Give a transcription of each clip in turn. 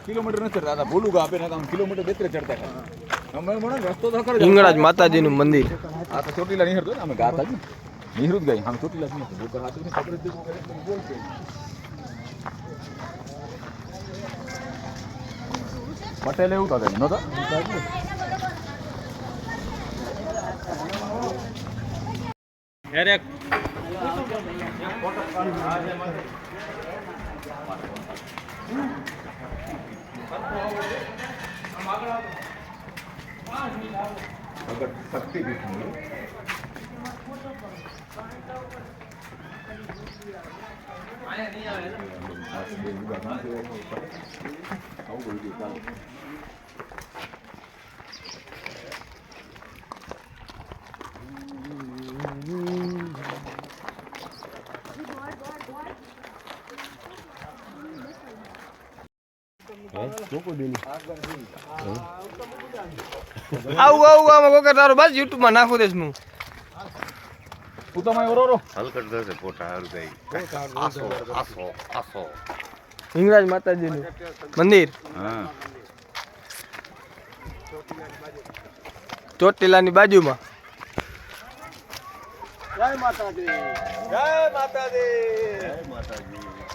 Kilometre નથી હતા ભૂલું આપે ને આમ કિલોમીટર બે ચડતા અમે મને રસ્તો તો ખરો હિંગળાજ માતાજીનું મંદિર. આ તો ચોટીલા નહીં તો અમે ગાતા જ નિહૃત ગઈ આમ ચોટીલા જ નહીં હાથું ખબર જ પટેલ એવું તો નતો અગર શક્તિપીઠ મંદિર. આવું બધું ચાલે. આવું આવું આમાં કોકે તારો બસ યુટ્યુબમાં નાખું દઈશ હું. તું તમે ઓરો ઓરો. હલકટ થશે પોટા હાલ થાય આસો આસો આસો. હિંગરાજ માતાજીનું. મંદિર. હા. ચોટીલાની બાજુમાં.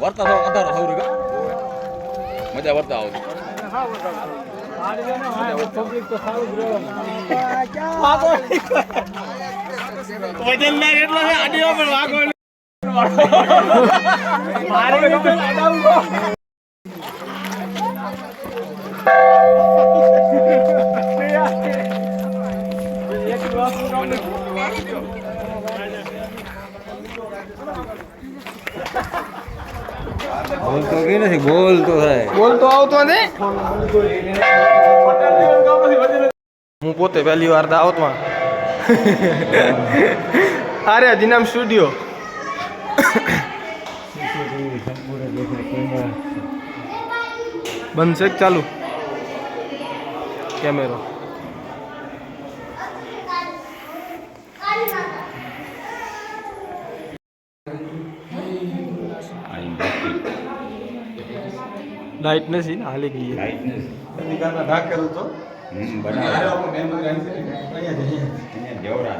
વર્તા તો અધારો હવરી ગયો મજા વર્તા આવતી બોલતો કે નથી બોલતો થાય. બોલતો આવતો ને. હું પોતે પહેલી વાર દાવતમાં અરે દિનામ સ્ટુડિયો બનશે ચાલુ? કેમેરો. લાઈટ નથી ને હાલી ગઈ છે. હમ બનાવે. અહીંયા જેવડા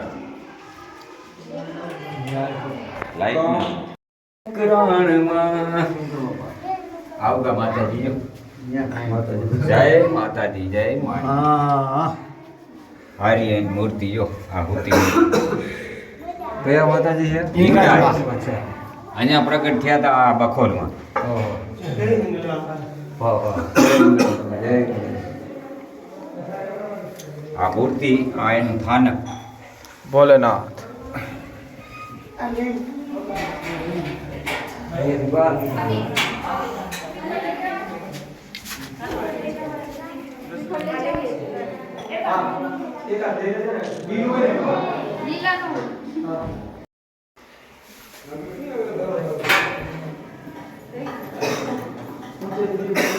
લાઈટ આવગા માતાજી જય માતાજી જય મા હારી એની મૂર્તિ જો આ હોતી કયા માતાજી છે. અહીંયા પ્રગટ થયા હતા આ બખોલમાં. આ મૂર્તિ આ એનું સ્થાનક ભોલેનાથ.